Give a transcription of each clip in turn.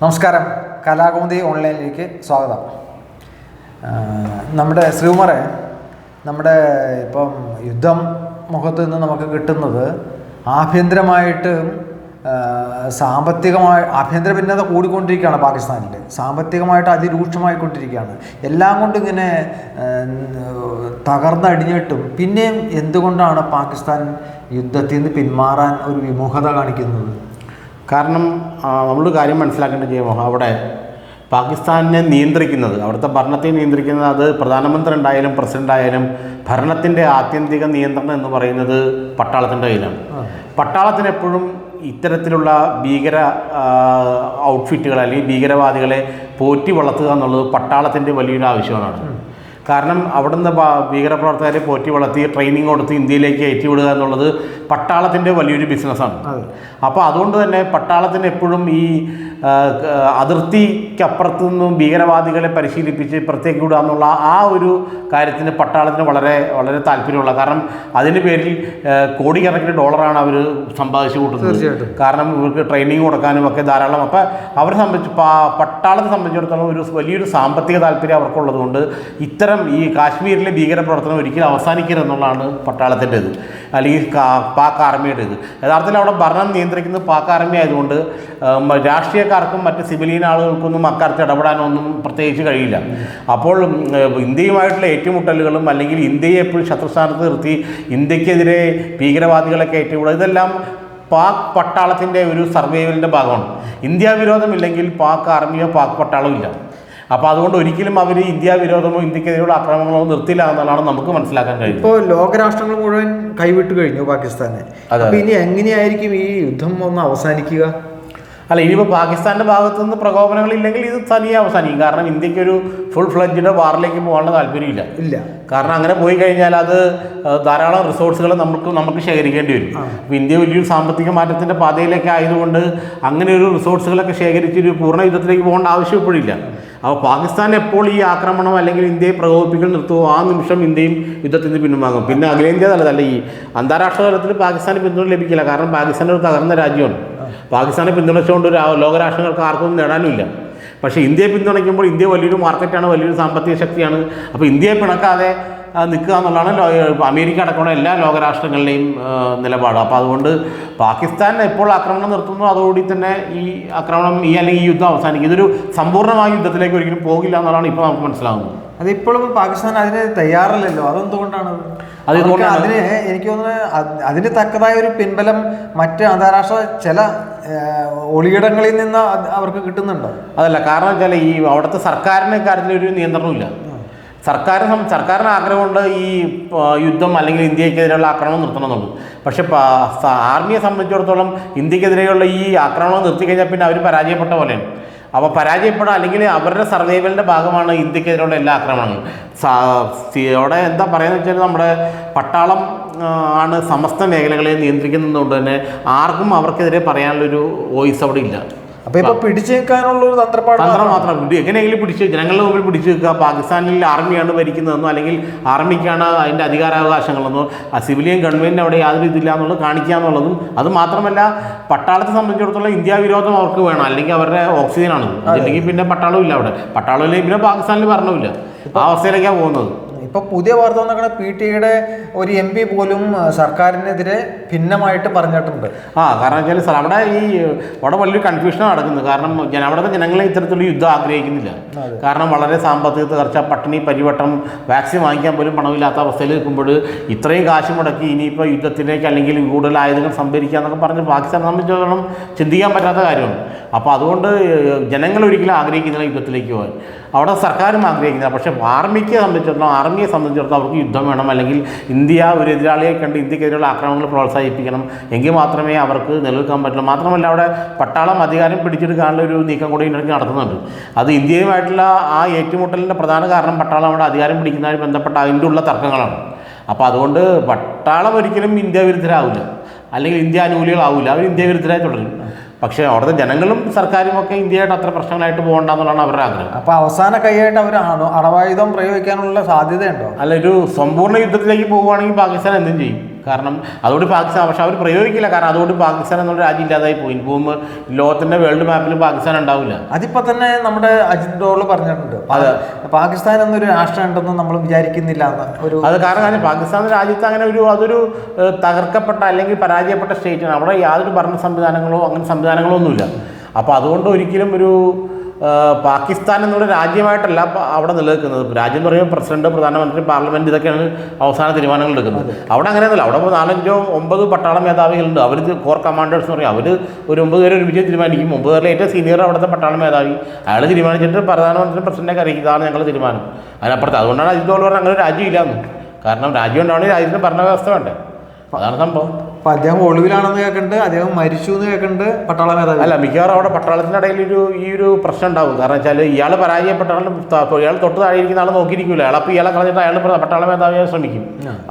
നമസ്കാരം. കലാകൗമുദി ഓൺലൈനിലേക്ക് സ്വാഗതം. നമ്മുടെ ശ്രീകുമാറെ നമ്മുടെ ഇപ്പം യുദ്ധം മുഖത്ത് നിന്ന് നമുക്ക് കിട്ടുന്നത് ആഭ്യന്തരമായിട്ട് സാമ്പത്തികമായി ആഭ്യന്തര ഭിന്നത കൂടിക്കൊണ്ടിരിക്കുകയാണ് പാകിസ്ഥാനിൽ സാമ്പത്തികമായിട്ട് അതിരൂക്ഷമായിക്കൊണ്ടിരിക്കുകയാണ്. എല്ലാം കൊണ്ടും ഇങ്ങനെ തകർന്നടിഞ്ഞിട്ടും പിന്നെയും എന്തുകൊണ്ടാണ് പാകിസ്ഥാൻ യുദ്ധത്തിൽ നിന്ന് പിന്മാറാൻ ഒരു വിമുഖത കാണിക്കുന്നത്? കാരണം നമ്മളൊരു കാര്യം മനസ്സിലാക്കേണ്ട ചെയ്യുമോ അവിടെ പാകിസ്ഥാനിനെ നിയന്ത്രിക്കുന്നത് അവിടുത്തെ ഭരണത്തെ നിയന്ത്രിക്കുന്നത് അത് പ്രധാനമന്ത്രി ഉണ്ടായാലും പ്രസിഡന്റ് ആയാലും ഭരണത്തിന്റെ ആത്യന്തിക നിയന്ത്രണം എന്ന് പറയുന്നത് പട്ടാളത്തിന്റെ കയ്യിലാണ്. പട്ടാളത്തിന് എപ്പോഴും ഇത്തരത്തിലുള്ള ഭീകര ഔട്ട്ഫിറ്റുകൾ അല്ലെങ്കിൽ ഭീകരവാദികളെ പോറ്റി വളർത്തുക എന്നുള്ളത് പട്ടാളത്തിന്റെ വലിയൊരു ആവശ്യമാണ് കാരണം അവിടുന്ന് ഭീകരപ്രവർത്തകരെ പോറ്റി വളർത്തി ട്രെയിനിങ് കൊടുത്ത് ഇന്ത്യയിലേക്ക് കയറ്റിവിടുക എന്നുള്ളത് പട്ടാളത്തിന്റെ വലിയൊരു ബിസിനസ്സാണ്. അപ്പോൾ അതുകൊണ്ട് തന്നെ പട്ടാളത്തിന് എപ്പോഴും ഈ അതിർത്തിക്കപ്പുറത്തു നിന്നും ഭീകരവാദികളെ പരിശീലിപ്പിച്ച് പുറത്തേക്ക് വിടുക എന്നുള്ള ആ ഒരു കാര്യത്തിന് പട്ടാളത്തിന് വളരെ വളരെ താല്പര്യമുള്ള കാരണം അതിന്റെ പേരിൽ കോടിക്കണക്കിന് ഡോളറാണ് അവർ സമ്പാദിച്ചു കൂട്ടുന്നത്. കാരണം ഇവർക്ക് ട്രെയിനിങ് കൊടുക്കാനും ഒക്കെ ധാരാളം. അപ്പോൾ അവരെ സംബന്ധിച്ച് പട്ടാളത്തെ സംബന്ധിച്ചിടത്തോളം ഒരു വലിയൊരു സാമ്പത്തിക താല്പര്യം അവർക്കുള്ളതുകൊണ്ട് ഇത്തരം ഈ കാശ്മീരിലെ ഭീകരപ്രവർത്തനം ഒരിക്കലും അവസാനിക്കരുതെന്നുള്ളതാണ് പട്ടാളത്തിന്റെത് അല്ലെങ്കിൽ പാക് ആർമിയുടെ ഇത്. യഥാർത്ഥത്തിൽ അവിടെ ഭരണം നിയന്ത്രിക്കുന്നത് പാക് ആർമി ആയതുകൊണ്ട് രാഷ്ട്രീയക്കാർക്കും മറ്റ് സിവിലിയൻ ആളുകൾക്കൊന്നും അക്കാര്യത്തിൽ ഇടപെടാനൊന്നും പ്രത്യേകിച്ച് കഴിയില്ല. അപ്പോൾ ഇന്ത്യയുമായിട്ടുള്ള ഏറ്റുമുട്ടലുകളും അല്ലെങ്കിൽ ഇന്ത്യയെ എപ്പോഴും ശത്രുസ്ഥാനത്ത് നിർത്തി ഇന്ത്യക്കെതിരെ ഭീകരവാദികളെ കയറ്റിവിടുക ഇതെല്ലാം പാക് പട്ടാളത്തിന്റെ ഒരു സർവൈവലിന്റെ ഭാഗമാണ്. ഇന്ത്യ വിരോധമില്ലെങ്കിൽ പാക് ആർമിയോ പാക് പട്ടാളവും ഇല്ല. അപ്പോൾ അതുകൊണ്ട് ഒരിക്കലും അവർ ഇന്ത്യ വിരോധമോ ഇന്ത്യക്കെതിരെയുള്ള ആക്രമണങ്ങളോ നിർത്തില്ല എന്നുള്ളതാണ് നമുക്ക് മനസ്സിലാക്കാൻ കഴിയും ഇപ്പോൾ ലോകരാഷ്ട്രങ്ങൾ മുഴുവൻ കൈവിട്ട് കഴിഞ്ഞു പാകിസ്ഥാനെ. അപ്പോൾ അപ്പൊ ഇനി എങ്ങനെയായിരിക്കും ഈ യുദ്ധം ഒന്ന് അവസാനിക്കുക? അല്ല ഇനിയിപ്പോൾ പാകിസ്ഥാന്റെ ഭാഗത്തു നിന്ന് പ്രകോപനങ്ങളില്ലെങ്കിൽ ഇത് തനിയെ അവസാനിക്കും. കാരണം ഇന്ത്യയ്ക്ക് ഒരു ഫുൾ ഫ്ലഡ്ജിന്റെ വാറിലേക്ക് പോകാനുള്ള താല്പര്യമില്ല. ഇല്ല. കാരണം അങ്ങനെ പോയി കഴിഞ്ഞാൽ അത് ധാരാളം റിസോഴ്സുകൾ നമുക്ക് നമുക്ക് ശേഖരിക്കേണ്ടി വരും. അപ്പോൾ ഇന്ത്യ വലിയൊരു സാമ്പത്തിക മാറ്റത്തിന്റെ പാതയിലൊക്കെ ആയതുകൊണ്ട് അങ്ങനെ ഒരു റിസോഴ്സുകളൊക്കെ ശേഖരിച്ച് ഒരു പൂർണ യുദ്ധത്തിലേക്ക് പോകേണ്ട ആവശ്യം ഇപ്പോഴില്ല. അപ്പോൾ പാകിസ്ഥാൻ എപ്പോൾ ഈ ആക്രമണം അല്ലെങ്കിൽ ഇന്ത്യയെ പ്രകോപിപ്പിക്കൽ നിർത്തുമോ ആ നിമിഷം ഇന്ത്യയും യുദ്ധത്തിൽ നിന്ന് പിന്മാങ്ങും പിന്നെ അഖിലേന്ത്യാ തലത്തിൽ ഈ അന്താരാഷ്ട്ര തലത്തിൽ പാകിസ്ഥാന് പിന്തുണ ലഭിക്കില്ല. കാരണം പാകിസ്ഥാൻ ഒരു തകർന്ന രാജ്യമാണ്. പാകിസ്ഥാനെ പിന്തുണച്ചുകൊണ്ട് ലോകരാഷ്ട്രങ്ങൾക്ക് ആർക്കൊന്നും നേടാനുമില്ല. പക്ഷേ ഇന്ത്യയെ പിന്തുണയ്ക്കുമ്പോൾ ഇന്ത്യ വലിയൊരു മാർക്കറ്റാണ് വലിയൊരു സാമ്പത്തിക ശക്തിയാണ്. അപ്പോൾ ഇന്ത്യയെ പിണക്കാതെ നിൽക്കുക എന്നുള്ളതാണ് അമേരിക്ക അടക്കമുള്ള എല്ലാ ലോകരാഷ്ട്രങ്ങളുടെയും നിലപാട്. അപ്പോൾ അതുകൊണ്ട് പാകിസ്ഥാൻ എപ്പോൾ ആക്രമണം നിർത്തുന്നു അതോടുകൂടി തന്നെ ഈ ആക്രമണം ഈ അല്ലെങ്കിൽ ഈ യുദ്ധം അവസാനിക്കും. ഇതൊരു സമ്പൂർണമായ യുദ്ധത്തിലേക്ക് ഒരിക്കലും പോകില്ല എന്നുള്ളതാണ് ഇപ്പോൾ നമുക്ക് മനസ്സിലാകുന്നത്. അതിപ്പോഴും പാകിസ്ഥാൻ അതിന് തയ്യാറല്ലല്ലോ? അതെന്തുകൊണ്ടാണ്? അതിന് എനിക്ക് തോന്നുന്നത് അത് അതിന് തക്കതായ ഒരു പിൻബലം മറ്റ് അന്താരാഷ്ട്ര ചില ഒളിയിടങ്ങളിൽ നിന്ന് അവർക്ക് കിട്ടുന്നുണ്ടോ? അതല്ല കാരണം വെച്ചാൽ ഈ അവിടുത്തെ സർക്കാരിന് കാര്യത്തിൽ ഒരു നിയന്ത്രണമില്ല സർക്കാരിന് സം- സർക്കാരിന് ആഗ്രഹമുണ്ട് ഈ യുദ്ധം അല്ലെങ്കിൽ ഇന്ത്യക്കെതിരെയുള്ള ആക്രമണം നിർത്തണമെന്നുള്ളൂ പക്ഷെ ആർമിയെ സംബന്ധിച്ചിടത്തോളം ഇന്ത്യക്കെതിരെയുള്ള ഈ ആക്രമണം നിർത്തി നിർത്തിക്കഴിഞ്ഞാൽ പിന്നെ അവർ പരാജയപ്പെട്ട പോലെയാണ്. അപ്പോൾ പരാജയപ്പെടുക അല്ലെങ്കിൽ അവരുടെ സർവൈവലിന്റെ ഭാഗമാണ് ഇന്ത്യക്കെതിരെയുള്ള എല്ലാ ആക്രമണങ്ങളും. അവിടെ എന്താ പറയുന്നത് വെച്ചാൽ നമ്മുടെ പട്ടാളം ആണ് സമസ്ത മേഖലകളെ നിയന്ത്രിക്കുന്നതുകൊണ്ട് തന്നെ ആർക്കും അവർക്കെതിരെ പറയാനുള്ളൊരു വോയിസ് അവിടെ ഇല്ല. അപ്പൊ ഇപ്പൊ പിടിച്ചു നിൽക്കാനുള്ള ഒരു തന്ത്രപ്പാട് തന്ത്രം മാത്രം എങ്ങനെയെങ്കിലും പിടിച്ച് ജനങ്ങളുടെ മുമ്പിൽ പിടിച്ചു നിൽക്കുക പാകിസ്ഥാനിൽ ആർമിയാണ് ഭരിക്കുന്നതെന്നോ അല്ലെങ്കിൽ ആർമിക്കാണ് അതിന്റെ അധികാരാവകാശങ്ങളെന്നോ ആ സിവിലിയൻ ഗവൺമെന്റിന് അവിടെ യാതൊരു ഇതില്ല എന്നുള്ളത് കാണിക്കുക എന്നുള്ളതും അത് മാത്രമല്ല പട്ടാളത്തെ സംബന്ധിച്ചിടത്തോളം ഇന്ത്യ വിരോധം അവർക്ക് വേണം. അല്ലെങ്കിൽ അവരുടെ ഓക്സിജനാണ് അല്ലെങ്കിൽ പിന്നെ പട്ടാളവും ഇല്ല അവിടെ. പട്ടാളം ഇല്ലെങ്കിൽ പിന്നെ പാകിസ്ഥാനിൽ ഭരണമില്ല ആ അവസ്ഥയിലേക്കാണ് പോകുന്നത്. ഇപ്പൊ പുതിയ വാർത്ത വന്നിരിക്കുന്ന പി ടിയുടെ ഒരു എം പി പോലും സർക്കാരിനെതിരെ ഭിന്നമായിട്ട് പറഞ്ഞിട്ടുണ്ട്. ആ കാരണം വെച്ചാൽ സാർ അവിടെ ഈ അവിടെ വലിയൊരു കൺഫ്യൂഷനാണ് നടക്കുന്നത്. കാരണം ജന അവിടുത്തെ ജനങ്ങളെ ഇത്തരത്തിലുള്ള യുദ്ധം ആഗ്രഹിക്കുന്നില്ല. കാരണം വളരെ സാമ്പത്തിക തകർച്ച പട്ടിണി പരിവട്ടം വാക്സിൻ വാങ്ങിക്കാൻ പോലും പണമില്ലാത്ത അവസ്ഥയിൽ നിൽക്കുമ്പോൾ ഇത്രയും കാശ് മുടക്കി ഇനിയിപ്പോൾ യുദ്ധത്തിലേക്ക് അല്ലെങ്കിൽ കൂടുതൽ ആയുധങ്ങൾ സംഭരിക്കുക എന്നൊക്കെ പറഞ്ഞ് പാകിസ്ഥാനെ സംബന്ധിച്ചിടത്തോളം ചിന്തിക്കാൻ പറ്റാത്ത കാര്യമാണ്. അപ്പോൾ അതുകൊണ്ട് ജനങ്ങൾ ഒരിക്കലും ആഗ്രഹിക്കുന്നില്ല യുദ്ധത്തിലേക്ക് പോകാൻ. അവിടെ സർക്കാരും ആഗ്രഹിക്കുന്നില്ല. പക്ഷേ ആർമിക്ക് സംബന്ധിച്ചിടത്തോളം ആർമിയെ സംബന്ധിച്ചിടത്തോളം അവർക്ക് യുദ്ധം വേണം. അല്ലെങ്കിൽ ഇന്ത്യ ഒരു എതിരാളിയെ കണ്ട് ഇന്ത്യക്കെതിരെയുള്ള ആക്രമണങ്ങൾ പ്രോത്സാഹിപ്പിക്കണം. എങ്കിൽ മാത്രമേ അവർക്ക് നിലനിൽക്കാൻ പറ്റുള്ളൂ. മാത്രമല്ല അവിടെ പട്ടാളം അധികാരം പിടിച്ചെടുക്കാനുള്ള ഒരു നീക്കം കൂടി ഇടയ്ക്ക് നടത്തുന്നുണ്ട്. അത് ഇന്ത്യയുമായിട്ടുള്ള ആ ഏറ്റുമുട്ടലിന്റെ പ്രധാന കാരണം പട്ടാളം അവിടെ അധികാരം പിടിക്കുന്നതുമായി ബന്ധപ്പെട്ട അതിന്റെ ഉള്ള തർക്കങ്ങളാണ്. അപ്പോൾ അതുകൊണ്ട് പട്ടാളം ഒരിക്കലും ഇന്ത്യ വിരുദ്ധരാവില്ല. അല്ലെങ്കിൽ ഇന്ത്യ അനുകൂലികളാവില്ല. അവർ ഇന്ത്യ വിരുദ്ധരായി തുടരും. പക്ഷേ അവിടുത്തെ ജനങ്ങളും സർക്കാരും ഒക്കെ ഇന്ത്യയായിട്ട് അത്ര പ്രശ്നങ്ങളായിട്ട് പോകണ്ടെന്നുള്ളതാണ് അവരുടെ ആഗ്രഹം. അപ്പൊ അവസാന കൈയായിട്ട് അവർ അണവായുധം പ്രയോഗിക്കാനുള്ള സാധ്യതയുണ്ടോ? അല്ല ഒരു സമ്പൂർണ യുദ്ധത്തിലേക്ക് പോവുകയാണെങ്കിൽ പാകിസ്ഥാൻ എന്തും ചെയ്യും. കാരണം അതുകൊണ്ട് പാകിസ്ഥാൻ പക്ഷെ അവർ പ്രയോഗിക്കില്ല. കാരണം അതുകൊണ്ട് പാകിസ്ഥാൻ എന്നുള്ള രാജ്യം ഇല്ലാതായി പോയി. പോകുമ്പോൾ ലോകത്തിന്റെ വേൾഡ് മാപ്പിൽ പാകിസ്ഥാൻ ഉണ്ടാവില്ല. അതിപ്പോ തന്നെ നമ്മുടെ അജിത് ഡോൾ പറഞ്ഞിട്ടുണ്ട്. പാ- പാകിസ്ഥാൻ എന്നൊരു രാഷ്ട്രം ഉണ്ടെന്ന് നമ്മൾ വിചാരിക്കുന്നില്ല എന്ന്. ഒരു അത് കാരണം പാകിസ്ഥാൻ രാജ്യത്ത് അങ്ങനെ ഒരു അതൊരു തകർക്കപ്പെട്ട അല്ലെങ്കിൽ പരാജയപ്പെട്ട സ്റ്റേറ്റാണ് അവിടെ യാതൊരു ഭരണ സംവിധാനങ്ങളോ അങ്ങനെ സംവിധാനങ്ങളോ ഒന്നുമില്ല അപ്പോൾ അതുകൊണ്ട് ഒരിക്കലും ഒരു പാകിസ്ഥാൻ എന്നുള്ള രാജ്യമായിട്ടല്ല അവിടെ നിലനിൽക്കുന്നത്. രാജ്യം എന്ന് പറയുമ്പോൾ പ്രസിഡന്റ് പ്രധാനമന്ത്രി പാർലമെന്റ് ഇതൊക്കെയാണ് അവസാന തീരുമാനങ്ങൾ എടുക്കുന്നത്. അവിടെ അങ്ങനെയൊന്നുമില്ല. അവിടെ ഇപ്പോൾ നാലഞ്ചോ ഒമ്പത് പട്ടാള മേധാവികളുണ്ട്. അവർ കോർ കമാൻഡേഴ്സ് എന്ന് പറയും. അവർ ഒരു ഒമ്പത് പേര് ഒരുമിച്ച് തീരുമാനിക്കും. ഒമ്പത് പേരിലെ ഏറ്റവും സീനിയർ അവിടുത്തെ പട്ടാള മേധാവി. അയാൾ തീരുമാനിച്ചിട്ട് പ്രധാനമന്ത്രി പ്രസിഡന്റിനെ അറിയിക്കും ഇതാണ് ഞങ്ങളുടെ തീരുമാനം. അതിനപ്പുറത്ത് അതുകൊണ്ടാണ് അജിത് ഡോൾ പറഞ്ഞത് അങ്ങനെ രാജ്യമില്ലാന്ന് കാരണം രാജ്യം ഉണ്ടാവണമെങ്കിൽ രാജ്യത്തിന് ഭരണവ്യവസ്ഥ വേണ്ടേ അതാണ് സംഭവം. അപ്പൊ അദ്ദേഹം ഒളിവിലാണെന്ന് കേൾക്കുന്നുണ്ട് അദ്ദേഹം മരിച്ചു എന്ന് കേൾക്കുന്നുണ്ട് പട്ടാള മേധാവി. അല്ല മിക്കവാറും അവിടെ പട്ടാളത്തിന്റെ ഇടയിൽ ഒരു ഈ ഒരു പ്രശ്നം ഉണ്ടാവും. കാരണം വെച്ചാൽ ഇയാൾ പരാജയപ്പെട്ടാലും ഇയാൾ തൊട്ട് താഴെ ഇരിക്കുന്ന ആൾ നോക്കിയിരിക്കില്ല അയാൾ അപ്പോൾ ഇയാളെ കളഞ്ഞിട്ട് അയാൾ പട്ടാള മേധാവിയെ ശ്രമിക്കും.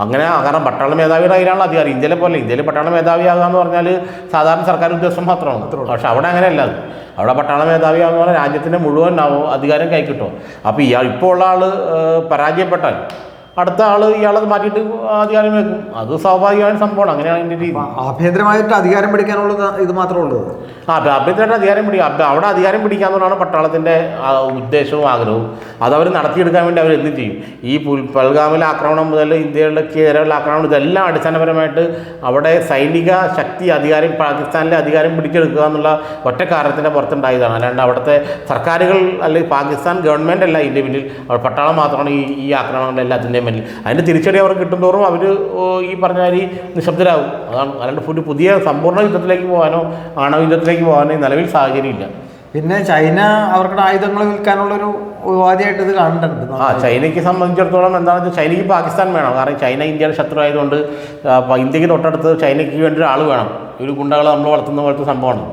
അങ്ങനെ കാരണം പട്ടാള മേധാവിയുടെ കയ്യിലാണ് അധികാരം. ഇന്ത്യയിലെ പോലെ ഇന്ത്യയിൽ പട്ടാള മേധാവിയാകുക എന്ന് പറഞ്ഞാൽ സാധാരണ സർക്കാർ ഉദ്ദേശം മാത്രമാണ്. പക്ഷെ അവിടെ അങ്ങനെയല്ല അത്. അവിടെ പട്ടാള മേധാവിയാകുന്ന പറഞ്ഞാൽ രാജ്യത്തിന്റെ മുഴുവൻ അധികാരം കൈക്കിട്ടോ കിട്ടും. അപ്പോൾ ഇയാൾ ഇപ്പോൾ ഉള്ള ആൾ പരാജയപ്പെട്ടാൽ അടുത്ത ആൾ ഇയാളെ മാറ്റിയിട്ട് അധികാരം വെക്കും. അത് സ്വാഭാവികമായ സംഭവമാണ്. അങ്ങനെയാണ് എന്റെ രീതി. ആഭ്യന്തരമായിട്ട് അധികാരം പിടിക്കാനുള്ളത് ഇത് മാത്രമേ ഉള്ളൂ. ആ ആഭ്യന്തരമായിട്ട് അധികാരം പിടിക്കുക അപ്പൊ അവിടെ അധികാരം പിടിക്കാന്നുള്ളതാണ് പട്ടാളത്തിന്റെ ആ, ഉദ്ദേശവും ആഗ്രഹവും. അത് അവർ നടത്തിയെടുക്കാൻ വേണ്ടി അവർ എന്തും ചെയ്യും. ഈ പുൽ പൽഗാമിലെ ആക്രമണം മുതൽ ഇന്ത്യയിലെ കേരള ആക്രമണം ഇതെല്ലാം അടിസ്ഥാനപരമായിട്ട് അവിടെ സൈനിക ശക്തി അധികാരം പാകിസ്ഥാനിലെ അധികാരം പിടിച്ചെടുക്കുക എന്നുള്ള ഒറ്റ കാരണത്തിന്റെ പുറത്തുണ്ടായതാണ്. അല്ലാണ്ട് അവിടുത്തെ സർക്കാരുകൾ അല്ലെങ്കിൽ പാകിസ്ഥാൻ ഗവൺമെന്റ് അല്ല ഇതിന്റെ പിന്നിൽ. പട്ടാളം മാത്രമാണ് ഈ ഈ ആക്രമണങ്ങളുടെ എല്ലാത്തിന്റെയും അതിന്റെ തിരിച്ചടി അവർക്ക് കിട്ടുന്തോറും അവർ ഈ പറഞ്ഞ മാതിരി നിശബ്ദരാകും. അതാണ് അല്ലാണ്ട് ഒരു പുതിയ സമ്പൂർണ യുദ്ധത്തിലേക്ക് പോകാനോ ആണവ യുദ്ധത്തിലേക്ക് പോകാനോ നിലവിൽ സാഹചര്യമില്ല. പിന്നെ ചൈന അവരുടെ ആയുധങ്ങൾ വിൽക്കാനുള്ളൊരു ഉപാധിയായിട്ട് ഇത് കാണേണ്ടത് ആ ചൈനയ്ക്ക് സംബന്ധിച്ചിടത്തോളം എന്താണെന്ന് വെച്ചാൽ ചൈനയ്ക്ക് പാകിസ്ഥാൻ വേണം. കാരണം ചൈന ഇന്ത്യയുടെ ശത്രു ആയതുകൊണ്ട് ഇന്ത്യയ്ക്ക് തൊട്ടടുത്ത് ചൈനയ്ക്ക് വേണ്ടി ഒരാൾ വേണം. ഒരു ഗുണ്ടകളെ നമ്മൾ വളർത്തുന്ന പോലത്തെ സംഭവമാണ്.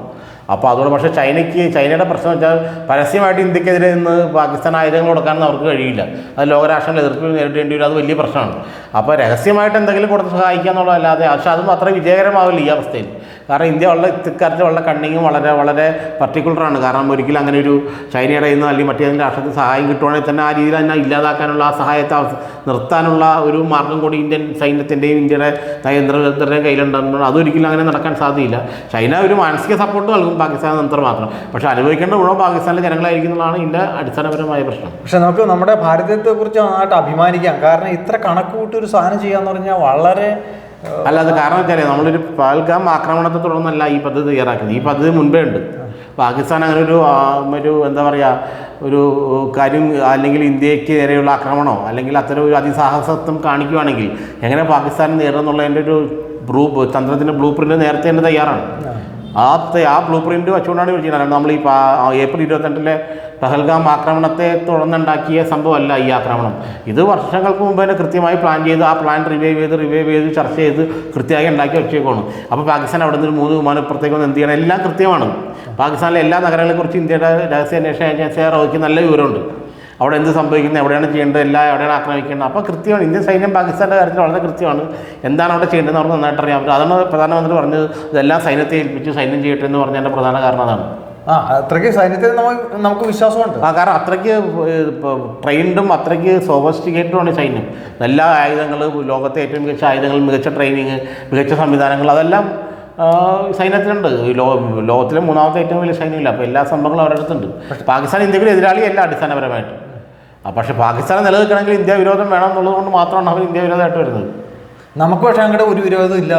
അപ്പോൾ അതുകൊണ്ട് പക്ഷേ ചൈനയ്ക്ക് ചൈനയുടെ പ്രശ്നം വെച്ചാൽ പരസ്യമായിട്ട് ഇന്ത്യക്കെതിരെ നിന്ന് പാകിസ്ഥാൻ ആയുധങ്ങൾ കൊടുക്കാനൊന്നും അവർക്ക് കഴിയില്ല. അത് ലോകരാഷ്ട്രങ്ങൾ എതിർപ്പ് നേരിടേണ്ടി വരും അത് വലിയ പ്രശ്നമാണ്. അപ്പോൾ രഹസ്യമായിട്ട് എന്തെങ്കിലും കൊടുത്ത് സഹായിക്കുക എന്നുള്ളതല്ലാതെ പക്ഷേ അതും അത്ര വിജയകരമാവില്ല ഈ അവസ്ഥയിൽ. കാരണം ഇന്ത്യ വളരെ ഇക്കാര്യത്തിൽ വളരെ കണ്ണിങ്ങും വളരെ വളരെ പർട്ടിക്കുലറാണ് കാരണം ഒരിക്കലും അങ്ങനെ ഒരു ചൈനയുടെ നിന്ന് അല്ലെങ്കിൽ മറ്റേതെങ്കിലും രാഷ്ട്രത്തിന് സഹായം കിട്ടുവാണെങ്കിൽ തന്നെ ആ രീതിയിൽ തന്നെ ഇല്ലാതാക്കാനുള്ള ആ സഹായത്തെ നിർത്താനുള്ള ഒരു മാർഗം കൂടി ഇന്ത്യൻ സൈന്യത്തിന്റെയും ഇന്ത്യയുടെ നയതന്ത്രത്തിന്റെയും കയ്യിലുണ്ടാകുമ്പോൾ അതൊരിക്കലും അങ്ങനെ നടക്കാൻ സാധ്യതയില്ല. ചൈന ഒരു മാനസിക സപ്പോർട്ട് നൽകും പാകിസ്ഥാൻ തന്ത്രം മാത്രം പക്ഷേ അനുഭവിക്കേണ്ട മുഴുവൻ പാകിസ്ഥാനിലെ ജനങ്ങളായിരിക്കും എന്നുള്ളതാണ് ഇതിന്റെ അടിസ്ഥാനപരമായ പ്രശ്നം. പക്ഷേ നമുക്ക് നമ്മുടെ ഭാരതത്തെക്കുറിച്ച് നന്നായിട്ട് അഭിമാനിക്കാം. കാരണം ഇത്ര കണക്ക് കൂട്ടി ഒരു സാധനം ചെയ്യാന്ന് പറഞ്ഞാൽ വളരെ ഏഹ്, അല്ല അത് കാരണം വെച്ചാൽ നമ്മളൊരു പാൽഗാം ആക്രമണത്തെ തുടർന്നല്ല ഈ പദ്ധതി തയ്യാറാക്കുന്നത് ഈ പദ്ധതി മുൻപേ ഉണ്ട്. പാകിസ്ഥാൻ അങ്ങനെ ഒരു ഒരു എന്താ പറയുക ഒരു കാര്യം അല്ലെങ്കിൽ ഇന്ത്യയ്ക്ക് നേരെയുള്ള ആക്രമണമോ അല്ലെങ്കിൽ അത്തരം ഒരു അതിസാഹസത്വം കാണിക്കുകയാണെങ്കിൽ എങ്ങനെ പാകിസ്ഥാൻ നേരിടുന്നുള്ളതിന്റെ ഒരു ബ്ലൂ തന്ത്രത്തിന്റെ ബ്ലൂ പ്രിന്റ് നേരത്തെ തന്നെ തയ്യാറാണ്. ആ ആ ബ്ലൂ പ്രിന്റ് വെച്ചുകൊണ്ടാണ് ചെയ്യുന്നത്. നമ്മൾ ഈ ഏപ്രിൽ ഇരുപത്തിരണ്ടിലെ പഹൽഗാം ആക്രമണത്തെ തുടർന്നുണ്ടാക്കിയ സംഭവമല്ല ഈ ആക്രമണം. ഇത് വർഷങ്ങൾക്ക് മുമ്പ് തന്നെ കൃത്യമായി പ്ലാൻ ചെയ്ത് ആ പ്ലാൻ റിവൈവ് ചെയ്ത് റിവൈവ് ചെയ്ത് ചർച്ച ചെയ്ത് കൃത്യമായി ഉണ്ടാക്കി വെച്ചേക്കാണ് അപ്പോൾ പാകിസ്ഥാൻ അവിടെ നിന്ന് മൂന്ന് വിമാനം ഇപ്പുറത്തേക്ക് വന്ന് എന്ത് ചെയ്യണം? എല്ലാം കൃത്യമാണ്. പാകിസ്ഥാനിലെ എല്ലാ നഗരങ്ങളെക്കുറിച്ച് ഇന്ത്യയുടെ രഹസ്യാന്വേഷണ ഏജൻസി റോയ്ക്ക് നല്ല വിവരമുണ്ട്. അവിടെ എന്ത് സംഭവിക്കുന്നത് എവിടെയാണ് ചെയ്യേണ്ടത് എല്ലാം എവിടെയാണ് ആക്രമിക്കേണ്ടത്? അപ്പോൾ കൃത്യമാണ്. ഇന്ത്യൻ സൈന്യം പാകിസ്ഥാന്റെ കാര്യത്തിൽ വളരെ കൃത്യമാണ്. എന്താണ് അവിടെ ചെയ്യേണ്ടതെന്ന് അവർക്ക് നന്നായിട്ട് അറിയാം അതാണ് പ്രധാനമന്ത്രി പറഞ്ഞത്. ഇതെല്ലാം സൈന്യത്തെ ഏൽപ്പിച്ച് സൈന്യം ചെയ്യട്ടെ എന്ന് പറഞ്ഞതിന്റെ പ്രധാന കാരണം അതാണ്. ആ അത്രയ്ക്ക് സൈന്യത്തിൽ നമുക്ക് നമുക്ക് വിശ്വാസമുണ്ട്. ആ കാരണം അത്രയ്ക്ക് ട്രെയിൻഡും അത്രയ്ക്ക് സോഫസ്റ്റിക്കേറ്റഡുമാണ് സൈന്യം. എല്ലാ ആയുധങ്ങളും ലോകത്തെ ഏറ്റവും മികച്ച ആയുധങ്ങൾ മികച്ച ട്രെയിനിങ് മികച്ച സംവിധാനങ്ങൾ അതെല്ലാം ആ, സൈന്യത്തിനുണ്ട് ലോ ലോകത്തിലെ മൂന്നാമത്തെ ഏറ്റവും വലിയ സൈന്യമില്ല. അപ്പോൾ എല്ലാ സംഭവങ്ങളും അവരുടെ അടുത്തുണ്ട്. പാകിസ്ഥാൻ ഇന്ത്യയ്ക്ക് ഒരു എതിരാളിയല്ല അടിസ്ഥാനപരമായിട്ട്. പക്ഷേ പാകിസ്ഥാനെ നിലനിൽക്കണമെങ്കിൽ ഇന്ത്യ വിരോധം വേണം എന്നുള്ളത് കൊണ്ട് മാത്രമാണ് അവർ ഇന്ത്യ വിരോധമായിട്ട് വരുന്നത്. നമുക്ക് പക്ഷേ അങ്ങോട്ട് ഒരു വിരോധം ഇല്ല.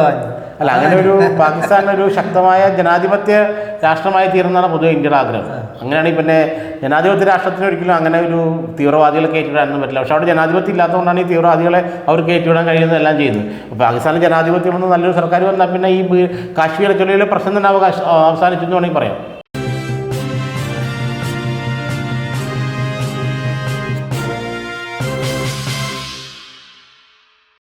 അല്ല അങ്ങനെ ഒരു പാകിസ്ഥാൻ ഒരു ശക്തമായ ജനാധിപത്യ രാഷ്ട്രമായി തീരുന്നതാണ് പൊതുവെ ഇന്ത്യയുടെ ആഗ്രഹം. അങ്ങനെയാണെങ്കിൽ പിന്നെ ജനാധിപത്യ രാഷ്ട്രത്തിന് ഒരിക്കലും അങ്ങനെ ഒരു തീവ്രവാദികളെ കയറ്റിവിടാനൊന്നും പറ്റില്ല. പക്ഷെ അവിടെ ജനാധിപത്യം ഇല്ലാത്തതുകൊണ്ടാണ് ഈ തീവ്രവാദികളെ അവർ കയറ്റിവിടാൻ കഴിയുന്നതെല്ലാം ചെയ്യുന്നത്. അപ്പോൾ പാകിസ്ഥാനിൽ ജനാധിപത്യം വന്ന് നല്ലൊരു സർക്കാർ വന്നാൽ പിന്നെ ഈ കാശ്മീർ ചൊല്ലിയിലെ പ്രശ്നം തന്നെ അവകാശ അവസാനിച്ചു എന്ന് വേണമെങ്കിൽ പറയാം.